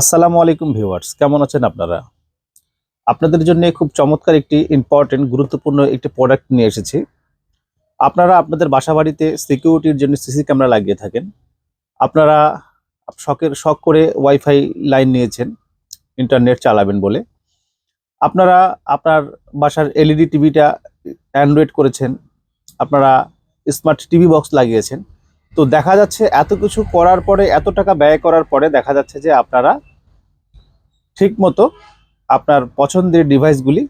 আসসালামু আলাইকুম ভিউয়ার্স, কেমন আছেন আপনারা? আপনাদের জন্য খুব চমৎকার একটি ইম্পর্টেন্ট গুরুত্বপূর্ণ একটি প্রোডাক্ট নিয়ে এসেছি। আপনারা আপনাদের বাসা বাড়িতে সিকিউরিটির জন্য সিসি ক্যামেরা লাগিয়ে থাকেন। আপনারা শখের, শখ করে ওয়াইফাই লাইন নিয়েছেন ইন্টারনেট চালাবেন বলে। আপনারা আপনার বাসার এলইডি টিভিটা অ্যান্ড্রয়েড করেছেন। আপনারা স্মার্ট টিভি বক্স লাগিয়েছেন। তো দেখা যাচ্ছে এত কিছু করার পরে, এত টাকা ব্যয় করার পরে দেখা যাচ্ছে যে আপনারা ঠিক মতো আপনার পছন্দের ডিভাইসগুলি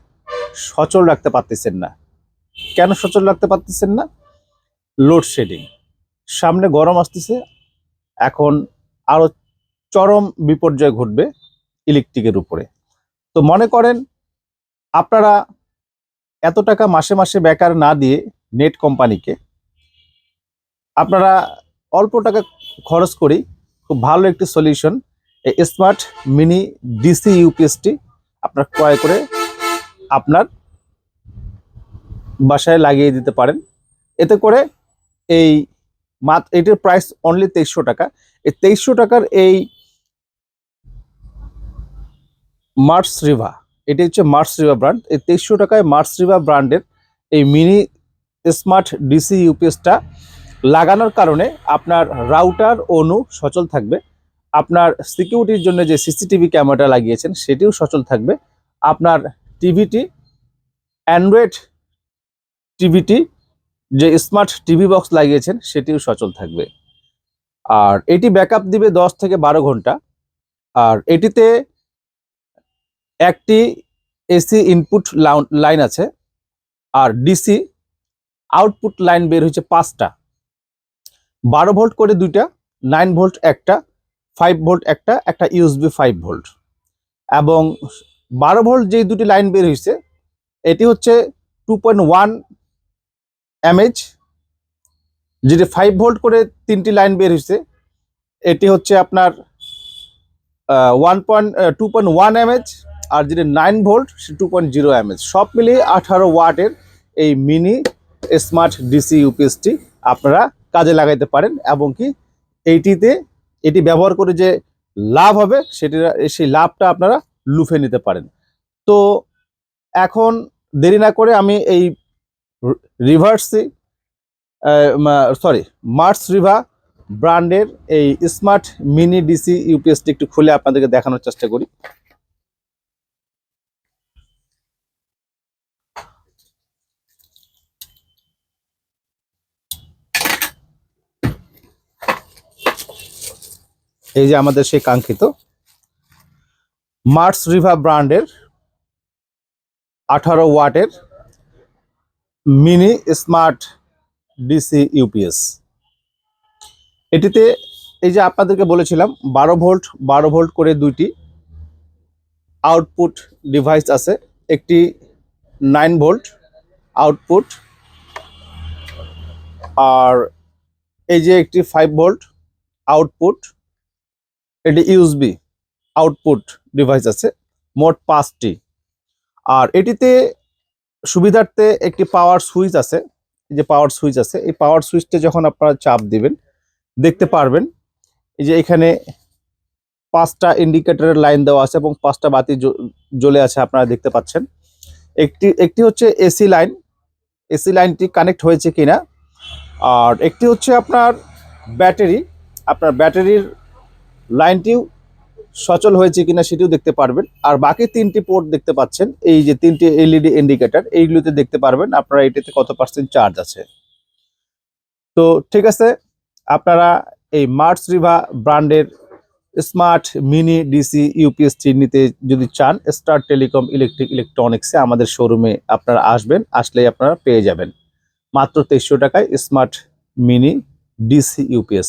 সচল রাখতে পারতেছেন না। কেন সচল রাখতে পারতেছেন না? লোডশেডিং। সামনে গরম আসতেছে, এখন আরও চরম বিপর্যয় ঘটবে ইলেকট্রিকের উপরে। তো মনে করেন, আপনারা এত টাকা মাসে মাসে বেকার না দিয়ে নেট কোম্পানিকে আপনারা অল্প টাকা খরচ করি, খুব ভালো একটি সলিউশন এই স্মার্ট মিনি ডিসি ইউপিএসটি আপনার ক্রয় করে আপনার বাসায় লাগিয়ে দিতে পারেন। এতে করে এই মাত্র এটির প্রাইস অনলি তেইশশো টাকা। এই তেইশশো টাকার এই মার্স রিভা এটি হচ্ছে মার্স রিভা ব্র্যান্ড এই তেইশশো টাকায় মার্স রিভা ব্র্যান্ডের এই মিনি স্মার্ট ডিসি ইউপিএসটা লাগানোর কারণে আপনার রাউটার অনু সচল থাকবে। আপনার সিকিউরিটির জন্য যে সিসিটিভি ক্যামেরাটা লাগিয়েছেন, সেটিও সচল থাকবে। আপনার টিভিটি অ্যান্ড্রয়েড টিভিটি, যে স্মার্ট টিভি বক্স লাগিয়েছেন, সেটিও সচল থাকবে। আর এটি ব্যাকআপ দিবে দশ থেকে বারো ঘণ্টা। আর এটিতে একটি এসি ইনপুট লাইন আছে। আর ডিসি আউটপুট লাইন বের হয়েছে পাঁচটা। বারো ভোল্ট করে দুইটা নাইন ভোল্ট একটা ফাইভ ভোল্ট একটা একটা ইউএসবি ফাইভ ভোল্ট। এবং বারো ভোল্ট যেই দুটি লাইন বের হয়েছে এটি হচ্ছে টু পয়েন্ট ওয়ান এমএচ যেটি ফাইভ ভোল্ট করে তিনটি লাইন বের হয়েছে এটি হচ্ছে আপনার one point two point one MH আর যেটি নাইন ভোল্ট, সে টু পয়েন্ট জিরো এমএচ সব মিলিয়ে আঠারো ওয়াটের এই মিনি স্মার্ট ডিসি ইউপিএসটি আপনারা কাজে লাগাইতে পারেন এবং কি এইটিতে এটি ব্যবহার করে যে লাভ হবে সেটি, সেই লাভটা আপনারা লুফে নিতে পারেন। তো এখন দেরি না করে আমি এই রিভার্সি সরি, মার্স রিভা ব্র্যান্ডের এই স্মার্ট মিনি ডিসি ইউপিএসটি একটু খুলে আপনাদেরকে দেখানোর চেষ্টা করি। এই যে আমাদের সেই কাঙ্ক্ষিত মার্স রিভা ব্র্যান্ডের আঠারো ওয়াটের মিনি স্মার্ট ডিসি ইউপিএস। এটিতে এই যে আপনাদেরকে বলেছিলাম, বারো ভোল্ট বারো ভোল্ট করে দুইটি আউটপুট ডিভাইস আছে। একটি নাইন ভোল্ট আউটপুট আর এই যে একটি ফাইভ ভোল্ট আউটপুট এটি ইউএসবি আউটপুট ডিভাইস আছে, মোট পাঁচটি। আর এটিতে সুবিধার্থে একটি পাওয়ার সুইচ আছে যে পাওয়ার সুইচ আছে, এই পাওয়ার সুইচটা যখন আপনারা চাপ দিবেন, দেখতে পারবেন, এই যে এখানে পাঁচটা ইন্ডিকেটরের লাইন দেওয়া আছে এবং পাঁচটা বাতি জ্বলে আছে, আপনারা দেখতে পাচ্ছেন। একটি একটি হচ্ছে এসি লাইন এসি লাইনটি কানেক্ট হয়েছে কিনা। আর একটি হচ্ছে আপনার ব্যাটারি আপনার ব্যাটারির লাইনটিও সচল হয়েছে কিনা সেটিও দেখতে পারবেন। আর বাকি তিনটি পোর্ট দেখতে পাচ্ছেন, এই যে তিনটি এলইডি ইন্ডিকেটর এইগুলোতে দেখতে পারবেন আপনারা এটিতে কত পার্সেন্ট চার্জ আছে। তো ঠিক আছে, আপনারা এই মার্স রিভা ব্র্যান্ডের স্মার্ট মিনি ডিসি ইউপিএসটি নিতে যদি চান স্টার টেলিকম ইলেকট্রিক ইলেকট্রনিক্সে আমাদের শোরুমে আপনারা আসবেন, আসলেই আপনারা পেয়ে যাবেন। মাত্র তেইশশো টাকায় স্মার্ট মিনি ডিসি ইউপিএস